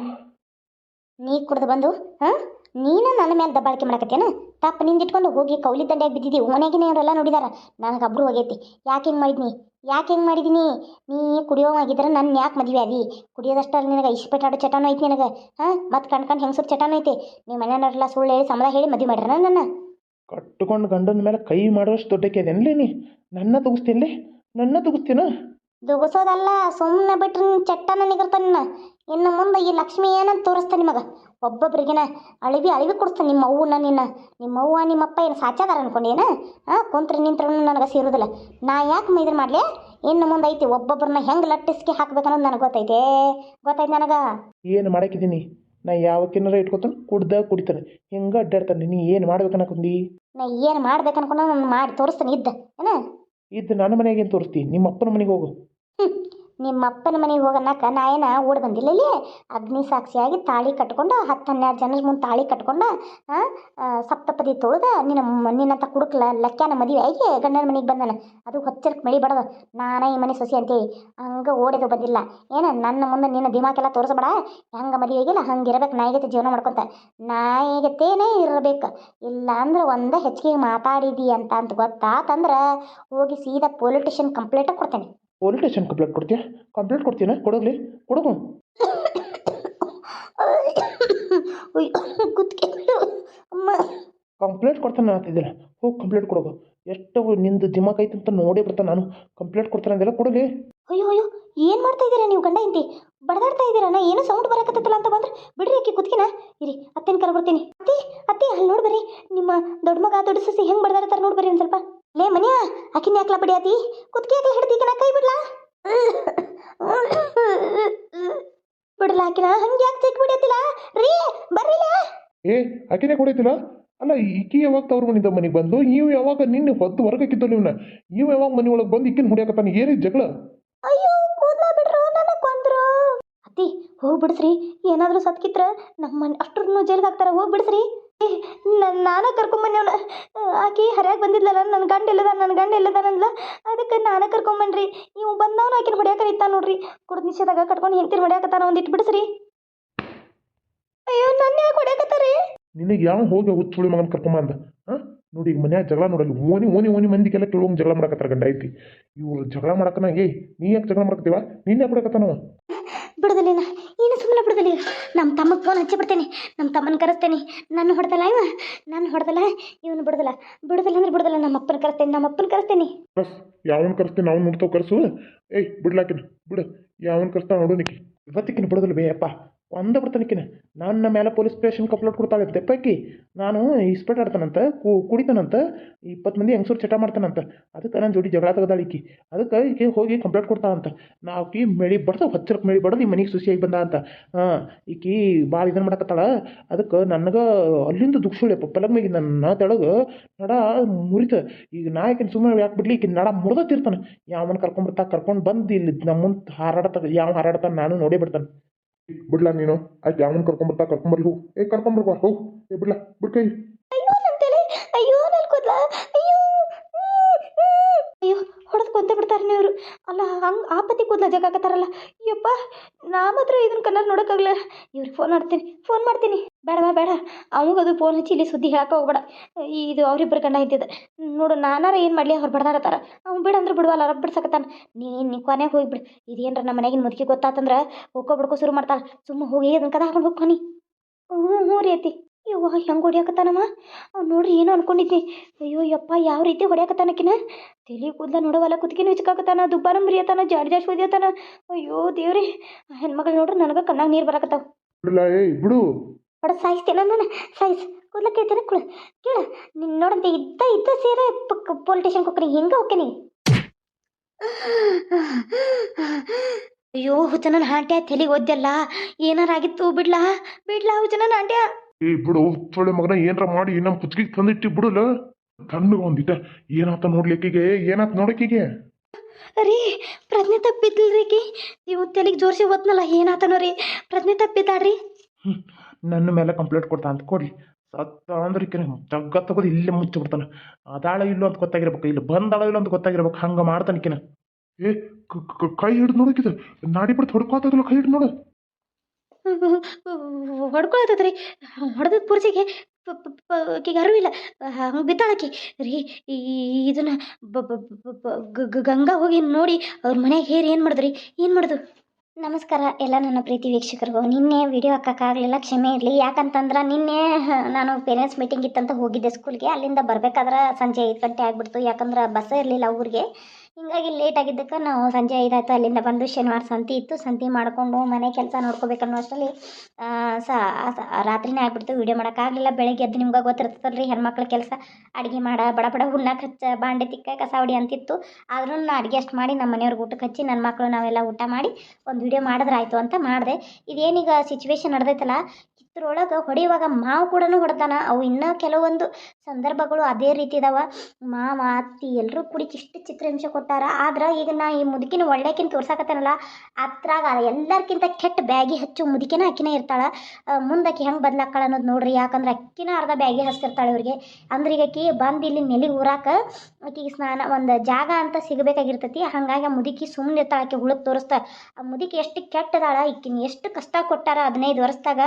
Speaker 3: ನೀ ಕುಡ್ದು ಬಂದು ಹಾಂ? ನೀನು ನನ್ನ ಮೇಲೆ ದಬ್ಬಾಳಿಕೆ ತಪ್ಪ ತಪ್ಪು ನಿಂದಿಟ್ಕೊಂಡು ಹೋಗಿ ಕೌಲಿ ದಂಡೆಗೆ ಬಿದ್ದಿದ್ದಿ ಓಣೆಗಿನ ಅವರೆಲ್ಲ ನೋಡಿದಾರ. ನನಗೆ ಅಬ್ರು ಹೋಗೈತಿ ಯಾಕೆ ಹಿಂಗೆ ಮಾಡಿದ್ನಿ? ಯಾಕೆ ಹಿಂಗೆ ಮಾಡಿದ್ದೀನಿ ನೀ ಕುಡಿಯೋವಾಗಿದ್ರೆ ನನ್ನ ಯಾಕೆ ಮದುವೆ ಆದಿ? ಕುಡಿಯೋದಷ್ಟಲ್ಲಿ ನಿನಗೆ ಇಷ್ಟಪಟ್ಟಾಡೋ ಚಟನೂ ಐತಿ ನಿನಗೆ ಹಾಂ? ಮತ್ತೆ ಕಣ್ಕಂಡು ಹೆಂಗಸರು ಚಟಾನು ಐತಿ? ನಿಮ್ಮ ಮನೆಯವರೆಲ್ಲ ಸುಳ್ಳು ಹೇಳಿ ಸಂಬಳ ಹೇಳಿ ಮದುವೆ ಮಾಡ್ಯಾರ ನನ್ನ?
Speaker 1: ಕಟ್ಕೊಂಡು ಗಂಡನ ಮೇಲೆ ಕೈ ಮಾಡೋಷ್ಟು ದೊಡ್ಡಕ್ಕೆ ಅದೇನ್ಲೇ ನೀ? ನನ್ನ ತುಗಿಸ್ತೀನ್ಲೇ ನನ್ನ ತುಗಿಸ್ತೀನ?
Speaker 3: ದುಗಸೋದಲ್ಲ ಸುಮ್ಮನೆ ಬಿಟ್ರೆ ಚಟ್ಟನ ನಿಗರ್ತಾನ ಇನ್ನು ಮುಂದೆ ಈ ಲಕ್ಷ್ಮಿ ಏನಂತ ತೋರಿಸ್ತಾನೆ ನಿಮಗೆ? ಒಬ್ಬೊಬ್ರಿಗೆನ ಅಳಿವಿ ಅಳಿವಿ ಕೊಡಿಸ್ತಾನೆ ನಿಮ್ಮ ಅವ್ವನ ನಿನ್ನ. ನಿಮ್ಮ ಅವ್ವ ನಿಮ್ಮಪ್ಪ ಏನು ಸಾಚಾದಾರ ಅನ್ಕೊಂಡೇನ ಹಾಂ ಕುಂತ್ರೆ ನಿಂತ್ರೂ ನನಗೆ ಸೇರೋದಿಲ್ಲ. ನಾ ಯಾಕೆ ಮೈದ್ರ ಮಾಡಲಿ? ಇನ್ನು ಮುಂದೆ ಐತಿ ಒಬ್ಬೊಬ್ಬರನ್ನ ಹೆಂಗೆ ಲಟ್ಟಿಸ್ಕೆ ಹಾಕ್ಬೇಕನ್ನೋದು ನನಗೆ ಗೊತ್ತೈತೆ. ಗೊತ್ತೈತೆ ನನಗೆ?
Speaker 1: ಏನು ಮಾಡಾಕಿದ್ದೀನಿ ನಾ ಯಾವಕ್ಕಿನಾರ ಇಟ್ಕೊತಾನೆ? ಕುಡ್ದ ಕುಡಿತಾನೆ. ಹಿಂಗೆ ಅಡ್ಡಾಡ್ತಾನೆ. ನೀ ಏನು ಮಾಡ್ಬೇಕನ್ನಕೊಂಡಿ
Speaker 3: ನಾ ಏನು ಮಾಡ್ಬೇಕು ಅನ್ಕೊಂಡು ನಾನು ಮಾಡಿ ತೋರಿಸ್ತಾನೆ ಇದ್ದ. ಏನ?
Speaker 1: ಇದ್ದು ನನ್ನ ಮನೆಗೆ ತೋರಿಸ್ತೀನಿ ತೋರಿಸ್ತಿ? ನಿಮ್ಮ ಅಪ್ಪನ ಮನೆಗೆ ಹೋಗು.
Speaker 3: ನಿಮ್ಮ ಅಪ್ಪನ ಮನೆಗೆ ಹೋಗನ್ನಕ ನಾಯನ ಓಡ್ ಬಂದಿಲ್ಲ ಅಗ್ನಿ ಸಾಕ್ಷಿಯಾಗಿ ತಾಳಿ ಕಟ್ಕೊಂಡು ಹತ್ತು ಹನ್ನೆರಡು ಜನರ ಮುಂದೆ ತಾಳಿ ಕಟ್ಕೊಂಡು ಸಪ್ತಪದಿ ತೊಳೆದ ನಿನ್ನ ನಿನ್ನಂತ ಕುಡುಕ್ಲ ಲಕ್ಕ್ಯಾನ ಮದುವೆ ಆಗಿ ಗಂಡನ ಮನೆಗೆ ಬಂದನ. ಅದು ಹೊಚ್ಚರ್ಕ್ ಮಳಿ ಬಡದ. ನಾನೇ ಈ ಮನೆ ಸೊಸಿ ಅಂತೇಳಿ ಹಂಗೆ ಓಡೋದು ಬಂದಿಲ್ಲ. ಏನ ನನ್ನ ಮುಂದೆ ನಿನ್ನ ದಿಮಾಕೆಲ್ಲ ತೋರಿಸ್ಬೇಡ. ಹೆಂಗೆ ಮದುವೆ ಆಗಿಲ್ಲ ಹಂಗೆ ಇರ್ಬೇಕು ನಾಯಿಗತೆ ಜೀವನ ಮಾಡ್ಕೊತ? ನಾಯಿಗತೇನೇ ಇರಬೇಕು. ಇಲ್ಲ ಅಂದ್ರೆ ಒಂದೇ ಹೆಚ್ಚಿಗೆ ಮಾತಾಡಿದಿ ಅಂತ ಅಂತ ಗೊತ್ತಾತಂದ್ರೆ ಹೋಗಿ ಸೀದಾ ಪೊಲೀಸ್ ಸ್ಟೇಷನ್ ಕಂಪ್ಲೇಂಟ್ ಕೊಡ್ತೇನೆ.
Speaker 1: ಪೊಲೀಸ್ ಕಂಪ್ಲೀಟ್ ಕಂಪ್ಲೇಂಟ್ ಕೊಡ್ತೀಯಾ? ಕಂಪ್ಲೇಂಟ್ ಕೊಡ್ತೀನ ಕೊಡೋಗ್ಲಿ. ಕೊಡಗು. ಕಂಪ್ಲೇಂಟ್ ಕೊಡ್ತಾನೆ ಅಂತಿದ್ದಿಲ್ಲ ಹೋಗಿ ಕಂಪ್ಲೇಂಟ್ ಕೊಡೋಗು. ಎಷ್ಟು ನಿಂದು ದಿಮಾಕ್ ಐತೆ ಅಂತ ನೋಡೇ ಬಿಡ್ತಾನೆ ನಾನು. ಕಂಪ್ಲೇಂಟ್ ಕೊಡ್ತಾನೆ ಅಂದಿಲ್ಲ ಕೊಡಲಿ
Speaker 3: ಅಯ್ಯೋ ಅಯ್ಯೋ, ಏನು ಮಾಡ್ತಾ ಇದ್ದೀರಾ ನೀವು ಗಂಡ ಇಂತಿ ಬಡದಾಡ್ತಾ ನಾ ಏನೋ ಸೌಂಡ್ ಬರಕತ್ತಲ್ಲ ಅಂತ ಬಂದ್ರೆ? ಬಿಡ್ರಿ ಅಕ್ಕಿ, ಕುತ್ಕಿನ. ಇರಿ, ಅತ್ತೇನು ಕರ ಬರ್ತೀನಿ. ಅತ್ತಿ ಅತ್ತಿ ಅಲ್ಲಿ ನೋಡಿ ಬರ್ರಿ. ನಿಮ್ಮ ದೊಡ್ಡ ಮಗ, ದೊಡ್ಡ ಸಸಿ ಹೆಂಗೆ ಬಡದಾಡ್ತಾರೆ ನೋಡಿ ಬರ್ರಿ ಒಂದು ಸ್ವಲ್ಪ. ಲೇ, ಮನ್ಯಾ ಆಕಿನ ಯಾಕಲ ಬಡಿಯಾತಿ ಕುತ್ಕಿ ಅಕ್ಕಿ ಹಿಡ್ದಿ ನಾ ಕೈ ಬಿಡ್ಲಾ? ಬಿಡ್ಲಾ ಆಕಿನ ಹಂಗೆ ಯಾಕೆ ಚೆಕ್ ಬಿಡತ್ತಿಲ್ಲ ರೀ ಬರ್ರಿಲ್ಲ
Speaker 1: ಏ, ಅಕ್ಕಿನೇ ಕುಡಿತಿಲ್ಲ ಅಲ್ಲ, ಈಕಿ ಯಾವಾಗ ತವ್ರ ಮನಿದ ಮನೆಗೆ ಬಂದು ನೀವು ಯಾವಾಗ ನಿನ್ನೆ ಹೊತ್ತು ಹೊರಗಾಕಿದ್ದು ನೀವನ್ನ ನೀವು ಯಾವಾಗ ಮನೆ ಒಳಗೆ ಬಂದು ಈಕಿನ ನೀ ಏನಿದೆ ಜಗಳ.
Speaker 3: ಅಯ್ಯೋ, ಕೂದ್ಲ ಬಿಡ್ರು ನನ್ನ ಕೊಂದ್ರು. ಅತ್ತಿ ಹೋಗಿ ಬಿಡ್ಸ್ರಿ ಏನಾದರೂ ಸತ್ಕಿತ್ರ ನಮ್ಮ ಮನೆ ಅಷ್ಟ್ರನ್ನು ಜೈಲ್ಗೆ ಹಾಕ್ತಾರ ಹೋಗಿ ಬಿಡ್ಸ್ರಿ ನಾನು ಕರ್ಕೊಂಬನ್ನಿ ಆಕಿ ಹರಿಯಾಗಿ ಬಂದಿದ್ಲಲ್ಲ ನನ್ನ ಗಂಡ ಇಲ್ಲದ ನನ್ನ ಗಂಡ ಇಲ್ಲದಾನಂದ್ಲ ಅದಕ್ಕೆ ನಾನು ಕರ್ಕೊಂಬನ್ರಿ. ನೀವು ಬಂದವನು ಆಕಿನ ಹೊಡ್ಯಾಕರ ಇತ್ತ ನೋಡ್ರಿ. ಕುಡ್ದ ನಿಷೇಧಾಗ ಕಟ್ಕೊಂಡು ಹೆಂಡ್ತಿರ್ ಹೊಡ್ಯಾಕತ್ತಾನ ಒಂದಿಟ್ಟು ಬಿಡ್ಸ್ರಿ ಅಯ್ಯೋ ನನ್ನ ಯಾಕೆ ಹೊಡ್ಯಾಕತ್ತಾರಿ?
Speaker 1: ನಿನಗೆ ಯಾವ ಹೋಗಿ ಹುಚ್ಚುಳಿ ಮಗನ ಕರ್ಕೊಂಬಂದ, ಹಾಂ? ನೋಡಿ ಈಗ ಮನ್ಯಾಗ ಜಗಳ ನೋಡಲ್ಲ ಓನಿ ಓನಿ ಓನಿ ಮಂದಿಗೆಲ್ಲ ಕೇಳುವಂಗೆ ಜಗಳ ಮಾಡಕತ್ತಾರ ಗಂಡ ಐತಿ. ಇವ್ರು ಜಗಳ ಮಾಡಕನ ಏಯ್ ನೀ ಯಾಕೆ ಜಗಳ ಮಾಡಕತ್ತೀವ? ನೀನು ಯಾಕೆ ಬಿಡಕತ್ತಾನವ
Speaker 3: ಬಿಡುದಿಲ್ಲ ಏನು ಸುಮ್ಮನೆ ಬಿಡುದಿಲ್ಲ ನಮ್ಮ ತಮ್ಮಗೆ ಫೋನ್ ಹಚ್ಚಿ ಬಿಡ್ತೇನೆ. ನಮ್ಮ ತಮ್ಮನ ಕರೆಸ್ತೇನೆ. ನನ್ನ ಹೊಡೆದಲ್ಲ ಇವ? ನನ್ನ ಹೊಡೆದಲ್ಲ? ಇವನು ಬಿಡದಲ್ಲ. ಬಿಡುದಿಲ್ಲ ಅಂದ್ರೆ ಬಿಡದಲ್ಲ ನಮ್ಮ ಅಪ್ಪನ ಕರೆಸ್ತೇನೆ. ನಮ್ಮ ಅಪ್ಪನ ಕರೆಸ್ತೇನೆ.
Speaker 1: ಬಸ್ ಯಾವನ್ ಕರೆಸ್ತೇನೆ ನಾವು ನೋಡ್ತಾವ ಕರ್ಸು. ಏಯ್ ಬಿಡ್ಲಾಕಿನ ಬಿಡು. ಯಾವನ್ ಕರ್ಸ್ತಾವ ನೋಡು ನಿಕ್ಕಿ ಇವತ್ತಿಕ್ಕಿನ ಬಿಡದಲ್ಲ ಬೇ ಅಪ್ಪ ಒಂದ ಬಿಡ್ತಾನಿಕ್ಕಿನ ನನ್ನ ಮೇಲೆ ಪೊಲೀಸ್ ಸ್ಟೇಷನ್ ಕಂಪ್ಲೇಂಟ್ ಕೊಡ್ತಾಳೆ. ತೆಪ್ಪಕ್ಕಿ ನಾನು ಇಸ್ಪೆಟ್ ಆಡ್ತಾನಂತ ಕುಡಿತಾನಂತ, ಇಪ್ಪತ್ತು ಮಂದಿ ಹೆಂಗಸರು ಚಟ ಮಾಡ್ತಾನಂತ. ಅದಕ್ಕೆ ನನ್ನ ಜೋಡಿ ಜಗಳ ತೆಗ್ದಾಳ ಈಕಿ. ಅದಕ್ಕೆ ಈಕೆ ಹೋಗಿ ಕಂಪ್ಲೇಂಟ್ ಕೊಡ್ತಾಳಂತ. ನಾವು ಆಕಿ ಮೆಳಿ ಬಡ್ದು ಹಚ್ಚರಕ್ಕೆ ಮೆಳಿ ಬಡ್ದು, ಈ ಮನೆಗೆ ಸುಸಿಯಾಗಿ ಬಂದ ಅಂತ. ಈಕಿ ಭಾಳ ಇದನ್ನು ಮಾಡಕತ್ತಾಳ. ಅದಕ್ಕೆ ನನಗೆ ಅಲ್ಲಿಂದ ದುಃಖಸುಳ್ಯಪ್ಪ ಪಲಗ್ ಮೇಗಿ ನನ್ನ ತೆಳಗೆ ನಡ ಮುರಿತ. ಈಗ ನಾಯಕನ ಸುಮ್ಮನೆ ಯಾಕೆ ಬಿಡ್ಲಿ? ಈಕಿನ ನಡ ಮುರಿದತ್ತಿರ್ತಾನೆ ಯಾವನ್ನ ಕರ್ಕೊಂಡ್ಬರ್ತಾ ಕರ್ಕೊಂಡು ಬಂದು ಇಲ್ಲಿ ನಮ್ಮ ಮುಂದೆ ಹಾರಾಡ್ತಾ, ಯಾವ ಹಾರಾಡ್ತಾನೆ ನಾನು ನೋಡೇ ಬಿಡ್ತಾನೆ. ಬಿಡ್ಲಾ ನೀನು? ಆಯ್ತು ಯಾವನ್ ಕರ್ಕೊಂಬರ್ತಾ ಕರ್ಕೊಂಬರ್ಲಿ ಹೋಗು ಏ ಕರ್ಕೊಂಬರ್ಬಾ ಹೋಗು ಏ ಬಿಡ್ಲಾ ಬಿಡ್ಕೈ
Speaker 3: ಅಯ್ಯೋ ನನ್ನ ತಲೆ ಅಯ್ಯೋ ನನ್ನ ಕೂದಲ ಅಯ್ಯೋ ಅಯ್ಯೋ ಹೊಡೆದು ಕೊಂತ ಬಿಡ್ತಾರೆ ಇವರು ಅಲ್ಲ, ಹಂಗೆ ಆಪತ್ತಿ ಕೂದಲ ಜಗಾಕತ್ತಾರಲ್ಲ ಅಯ್ಯಪ್ಪ ನಾ ಮಾತ್ರ ಇದನ್ನ ಕಲರ್ ನೋಡೋಕ್ಕಾಗಲ್ಲ ಇವ್ರಿಗೆ ಫೋನ್ ಮಾಡ್ತೀನಿ ಫೋನ್ ಮಾಡ್ತೀನಿ. ಬೇಡವಾ, ಬೇಡ. ಅದು ಫೋನ್ ಹಚ್ಚಿ ಇಲ್ಲಿ ಸುದ್ದಿ ಹೇಳಕ್ಕೆ ಹೋಗ್ಬೇಡ. ಇದು ಅವರಿಬ್ಬರು ಗಂಡ ಇದ್ದಿದ್ದು ನೋಡು, ನಾನಾರ ಏನು ಮಾಡಲಿ, ಅವ್ರು ಬಡ್ದಾಡತ್ತಾರ. ಅವ್ನು ಬಿಡಂದ್ರೆ ಬಿಡುವಲ್ಲ ರಬ್ಬ ಬಿಡ್ಸಕತ್ತಾನ. ನೀನು ನೀ ಕೊನೆಗೆ ಹೋಗಿಬಿಡು ಇದೇನ್ರ ನಮ್ಮ ಮನೆಗಿನ ಮುದುಕಿ ಗೊತ್ತಾತಂದ್ರೆ ಹೋಗೋ ಬಿಡ್ಕೋ ಶುರು ಮಾಡ್ತಾಳೆ. ಸುಮ್ಮ ಹೋಗಿ ಅದನ್ನ ಕದ ಹಾಕೊಂಡು ಹೋಗ್ಕೊನಿ ಹ್ಞೂ ಹ್ಞೂ ರೀ ಐತಿ ಯವ್ವ ಹೆಂಗೆ ಹೊಡಿಯಾಕತ್ತಾನವ? ಅವ್ನು ನೋಡ್ರಿ ಏನೋ ಅನ್ಕೊಂಡಿದ್ದೆ ಅಯ್ಯೋ ಯಪ್ಪ ಯಾವ ರೀತಿ ಹೊಡಿಯಾಕತ್ತಾನಕಿನ ತಲೆ ಕೂದಲ ನೋಡವಲ್ಲ ಕುತ್ಕಿನ ಹಿಚ್ಕಾಕತ್ತಾನ ದುಬ್ಬಾನ ಮುರಿಯತ್ತಾನ ಜಾಡ್ ಜಾಸ್ತಿ ಹೊದಿಯತ್ತಾನ ಅಯ್ಯೋ ದೇವ್ರಿ. ಹೆಣ್ಮಗಳು ನೋಡ್ರಿ ನನಗೆ ಕಣ್ಣಾಗ ನೀರು ಬರಕತ್ತಾವ.
Speaker 1: ಬಿಡ್ಲಾ ಏ ಬಿಡು.
Speaker 3: ಬಡ ಸಾಯಿಸ್ತೇನೆ ನಾನು. ಸಾಯಿಸ್. ಕೂದಲ ಕೇಳ್ತೇನೆ ಕುಳ. ಕೇಳ. ನಿನ್ನ ನೋಡಂತೆ ಇದ್ದ ಇದ್ದ ಸೇರೆ ಪೊಲೀಸ್ ಕೊಕ್ಕರಿ ಹೆಂಗೆ ಹೋಗ್ತೀನಿ ಅಯ್ಯೋ ಹುಚ್ಚನ ಹಾಂಟ್ಯ ತಲೆಗೆ ಒದ್ದಲ್ಲ ಏನಾರಾಗಿತ್ತು ಬಿಡ್ಲಾ? ಬಿಡ್ಲಾ ಹುಚ್ಚನ ಹಾಂಟ್ಯ?
Speaker 1: ಏ ಬಿಡು ಸೊಳ್ಳೆ ಮಗನ ಏನಾರ ಮಾಡಿ ನಮ್ಮ ಪುಚ್ಚಿಗೆ ತಂದಿಟ್ಟಿ ಬಿಡಲ ಕಣ್ಣುಗ ಒಂದಿಟ. ಏನಾತ ನೋಡ್ಲಿಕ್ಕಿಗೆ? ಏನಾತ ನೋಡಕ್ಕಿಗೆ?
Speaker 3: ರೀ ಪ್ರಜ್ಞೆ ತಪ್ಪಿದ್ಲ್ರಿ ನೀವು ತಲೆಗೆ ಜೋರಿಸಿ ಓದ್ನಲ್ಲ ಏನಾತನೋ ರೀ. ಪ್ರಜ್ಞೆ ತಪ್ಪಿದ್ದಾಳ್ರಿ.
Speaker 1: ನನ್ನ ಮೇಲೆ ಕಂಪ್ಲೇಂಟ್ ಕೊಡ್ತಾ ಅಂತ ಕೊಡ್ಲಿ ಸತ್ತ ಅಂದ್ರೆ ಜಗ್ಗ ತಗೋದು ಇಲ್ಲೇ ಮುಚ್ಚಿ ಬಿಡ್ತಾನೆ. ಅದಾಳ ಇಲ್ಲೋ ಅಂತ ಗೊತ್ತಾಗಿರ್ಬೇಕು. ಇಲ್ಲಿ ಬಂದಾಳ ಇಲ್ಲೋ ಅಂತ ಗೊತ್ತಾಗಿರ್ಬೇಕು. ಹಂಗೆ ಮಾಡ್ತಾನೆ ಈಕಿನ. ಏ ಕೈ ಹಿಡಿದು ನೋಡಕ್ಕಿದ ನಾಡಿ ಬಿಟ್ಟು ಹೊಡ್ಕೋತದಲ್ಲ ಕೈ ಹಿಡಿದು ನೋಡು.
Speaker 3: ಹೊಡ್ಕೊಳತ್ತದ್ರಿ ಹೊಡೆದ ಪುರ್ಸಿಗೆ ಆಕಿಗೆ ಅರಿವಿಲ್ಲ. ಹಂಗೆ ಬಿದ್ದಾಳಕಿ. ರೀ ಇದನ್ನ ಗಂಗಾ ಹೋಗಿ ನೋಡಿ ಅವ್ರ ಮನೆಗೆ ಹೇರಿ ಏನು ಮಾಡಿದ್ರಿ? ಏನು ಮಾಡೋದು? ನಮಸ್ಕಾರ. ಎಲ್ಲ ನನ್ನ ಪ್ರೀತಿ ವೀಕ್ಷಕರಿಗೂ. ನಿನ್ನೆ ವಿಡಿಯೋ ಹಾಕೋಕ್ಕಾಗಲಿಲ್ಲ, ಕ್ಷಮೆ ಇರಲಿ. ಯಾಕಂತಂದ್ರೆ ನಿನ್ನೆ ನಾನು ಪೇರೆಂಟ್ಸ್ ಮೀಟಿಂಗ್ ಇತ್ತಂತ ಹೋಗಿದ್ದೆ ಸ್ಕೂಲ್ಗೆ ಅಲ್ಲಿಂದ ಬರಬೇಕಾದ್ರೆ ಸಂಜೆ ಐದು ಗಂಟೆ ಆಗಿಬಿಡ್ತು. ಯಾಕಂದ್ರೆ ಬಸ್ಸೇ ಇರಲಿಲ್ಲ ಊರಿಗೆ. ಹಿಂಗಾಗಿ ಲೇಟ್ ಆಗಿದ್ದಕ್ಕೆ ನಾವು ಸಂಜೆ ಐದಾಯ್ತು ಅಲ್ಲಿಂದ ಬಂದು ಶನಿವಾರ ಸಂತಿ ಇತ್ತು. ಸಂತೆ ಮಾಡಿಕೊಂಡು ಮನೆ ಕೆಲಸ ನೋಡ್ಕೋಬೇಕನ್ನೋ ಅಷ್ಟರಲ್ಲಿ ಸ ರಾತ್ರಿನೇ ಆಗ್ಬಿಡ್ತು. ವೀಡಿಯೋ ಮಾಡೋಕ್ಕಾಗಲಿಲ್ಲ ಬೆಳಗ್ಗೆ ಎದ್ದು ನಿಮ್ಗೆ ಗೊತ್ತಿರ್ತದಲ್ಲ ರೀ ಹೆಣ್ಮಕ್ಳ ಕೆಲಸ ಅಡುಗೆ ಮಾಡ, ಬಡ ಬಡ ಹುಣ್ಣಕ್ಕೆ ಹಚ್ಚ, ಬಾಂಡೆ ತಿಕ್ಕ, ಕಸ ಹೊಡಿ ಅಂತಿತ್ತು. ಆದ್ರೂ ನಾನು ಅಡುಗೆ ಅಷ್ಟು ಮಾಡಿ ನಮ್ಮ ಮನೆಯವ್ರಿಗೆ ಊಟಕ್ಕೆ ಹಚ್ಚಿ ನನ್ನ ಮಕ್ಕಳು ನಾವೆಲ್ಲ ಊಟ ಮಾಡಿ ಒಂದು ವೀಡಿಯೋ ಮಾಡಿದ್ರಾಯ್ತು ಅಂತ ಮಾಡಿದೆ. ಇದೇನೀಗ ಸಿಚುವೇಶನ್ ನಡೆದೈತಲ್ಲ ಇದ್ರೊಳಗೆ ಹೊಡೆಯುವಾಗ ಮಾವು ಕೂಡ ಹೊಡ್ತಾನೆ. ಅವು ಇನ್ನೂ ಕೆಲವೊಂದು ಸಂದರ್ಭಗಳು ಅದೇ ರೀತಿ ಇದಾವ. ಮಾವ, ಅತ್ತಿ ಎಲ್ಲರೂ ಕೂಡಿ ಇಷ್ಟು ಚಿತ್ರಹಿಂಸೆ ಕೊಟ್ಟಾರ. ಆದ್ರೆ ಈಗ ನಾ ಈ ಮುದುಕಿನ ಒಳ್ಳೆಕಿನ ತೋರ್ಸಾಕತ್ತೇನಲ್ಲ, ಅತ್ರಾಗ ಎಲ್ಲರ್ಕಿಂತ ಕೆಟ್ಟ ಬ್ಯಾಗಿ ಹಚ್ಚು ಮುದುಕಿನ ಅಕ್ಕಿನೇ ಇರ್ತಾಳೆ. ಮುಂದೆ ಹೆಂಗೆ ಬದ್ಲಾಕ್ಕಾಳ ಅನ್ನೋದು ನೋಡ್ರಿ. ಯಾಕಂದ್ರೆ ಅಕ್ಕಿನ ಅರ್ಧ ಬ್ಯಾಗಿ ಹಚ್ತಿರ್ತಾಳೆ ಇವ್ರಿಗೆ. ಅಂದ್ರೆ ಈಗ ಆಕಿ ಬಂದು ಇಲ್ಲಿ ನೆಲಿಗೆ ಊರಾಕ ಆಕಿಗೆ ಸ್ನಾನ ಒಂದು ಜಾಗ ಅಂತ ಸಿಗಬೇಕಾಗಿರ್ತೈತಿ. ಹಾಗಾಗಿ ಆ ಮುದುಕಿ ಸುಮ್ಮನೆ ಇರ್ತಾಳೆ. ಆಕೆ ಹುಳಕ್ಕೆ ತೋರಿಸ್ತಾ. ಆ ಮುದುಕಿ ಎಷ್ಟು ಕೆಟ್ಟದಾಳ. ಈಕಿನ ಎಷ್ಟು ಕಷ್ಟ ಕೊಟ್ಟಾರ ಹದಿನೈದು ವರ್ಷದಾಗ.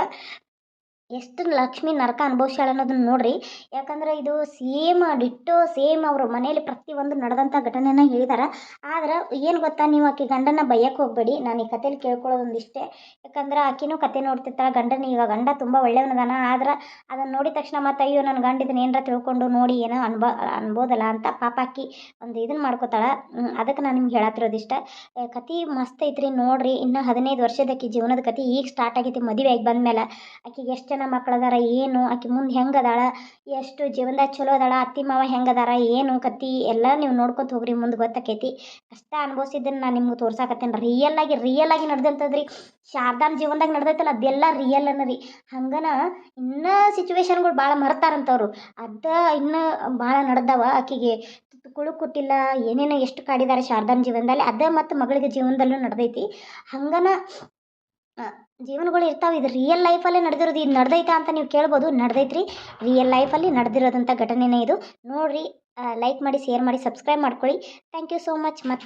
Speaker 3: ಎಷ್ಟು ಲಕ್ಷ್ಮಿ ನರಕ ಅನುಭವಿಸ್ಯಾಳ ಅನ್ನೋದನ್ನ ನೋಡ್ರಿ. ಯಾಕಂದ್ರೆ ಇದು ಸೇಮ್ ಡಿಟ್ಟೋ ಸೇಮ್ ಅವ್ರ ಮನೇಲಿ ಪ್ರತಿಯೊಂದು ನಡೆದಂಥ ಘಟನೆನ ಹೇಳಿದಾರೆ. ಆದ್ರೆ ಏನು ಗೊತ್ತಾ ನೀವು ಆಕೆ ಗಂಡನ ಬೈಯಕ್ಕೆ ಹೋಗಬೇಡಿ. ನಾನು ಈ ಕಥೆಲಿ ಕೇಳ್ಕೊಳ್ಳೋದೊಂದಿಷ್ಟೇ. ಯಾಕಂದ್ರೆ ಆಕಿನೂ ಕತೆ ನೋಡ್ತಿರ್ತಾಳೆ, ಗಂಡನ ಈಗ ಗಂಡ ತುಂಬ ಒಳ್ಳೆಯವನದಾನ. ಆದ್ರೆ ಅದನ್ನು ನೋಡಿದ ತಕ್ಷಣ ಮತ್ತೆ ಅಯ್ಯೋ ನನ್ನ ಗಂಡ ಇದನ್ನ ಏನರ ತಿಳ್ಕೊಂಡು ನೋಡಿ ಏನೋ ಅನ್ಬ ಅನ್ಬೋದಲ್ಲ ಅಂತ ಪಾಪ ಆಕಿ ಒಂದು ಇದನ್ನ ಮಾಡ್ಕೋತಾಳೆ. ಅದಕ್ಕೆ ನಾನು ನಿಮ್ಗೆ ಹೇಳತ್ತಿರೋದಿಷ್ಟ ಕತೆ ಮಸ್ತ್ ಐತ್ರಿ ನೋಡ್ರಿ. ಇನ್ನು ಹದಿನೈದು ವರ್ಷದ ಆಕಿ ಜೀವನದ ಕತೆ ಈಗ ಸ್ಟಾರ್ಟ್ ಆಗೈತಿ ಮದುವೆ ಆಗಿ ಬಂದ್ಮೇಲೆ ಆಕಿಗೆ ಎಷ್ಟು ಜನ ಮಕ್ಳು ಅದಾರ ಏನು? ಆಕೆ ಮುಂದೆ ಹೆಂಗೆ ಅದಾಳ ಎಷ್ಟು ಜೀವನದಾಗ ಚಲೋ ಅದಾಳ? ಅತ್ತಿ ಮಾವ ಹೆಂಗೆ ಅದಾರ ಏನು ಕತ್ತಿ ಎಲ್ಲ ನೀವು ನೋಡ್ಕೊತ ಹೋಗ್ರಿ, ಮುಂದೆ ಗೊತ್ತಾಕೈತಿ. ಕಷ್ಟ ಅನುಭವಿಸಿದ್ದನ್ನು ನಾನು ನಿಮ್ಗೆ ತೋರ್ಸಾಕತ್ತೇನೆ ರಿಯಲ್ ಆಗಿ ರಿಯಲ್ ಆಗಿ ನಡೆದಂಥದ್ರಿ ಶಾರದಾನ್ ಜೀವನದಾಗ ನಡೆದೈತಲ್ಲ, ಅದೆಲ್ಲ ರಿಯಲ್ ಅನ್ನರಿ ಹಂಗನ ಇನ್ನೂ ಸಿಚುವೇಶನ್ಗಳು ಭಾಳ ಮರ್ತಾರಂತವ್ರು. ಅದ ಇನ್ನೂ ಭಾಳ ನಡೆದವ ಆಕೆಗೆ. ತುಳು ಕೊಟ್ಟಿಲ್ಲ, ಏನೇನೋ ಎಷ್ಟು ಕಾಡಿದ್ದಾರೆ ಶಾರದಾನ್ ಜೀವನದಲ್ಲಿ. ಅದ ಮತ್ತು ಮಗಳಿಗೆ ಜೀವನದಲ್ಲೂ ನಡೆದೈತಿ. ಹಂಗನ ಜೀವನಗಳು ಇರ್ತಾವೆ. ಇದು ರಿಯಲ್ ಲೈಫಲ್ಲೇ ನಡೆದಿರೋದು. ಇದು ನಡೆದೈತಾ ಅಂತ ನೀವು ಕೇಳ್ಬೋದು. ನಡೆದೈತ್ರಿ. ರಿಯಲ್ ಲೈಫಲ್ಲಿ ನಡೆದಿರೋದಂಥ ಘಟನೆನೇ ಇದು. ನೋಡಿರಿ ಲೈಕ್ ಮಾಡಿ ಶೇರ್ ಮಾಡಿ ಸಬ್ಸ್ಕ್ರೈಬ್ ಮಾಡ್ಕೊಳ್ಳಿ. ಥ್ಯಾಂಕ್ ಯು ಸೋ ಮಚ್ ಮತ್ತು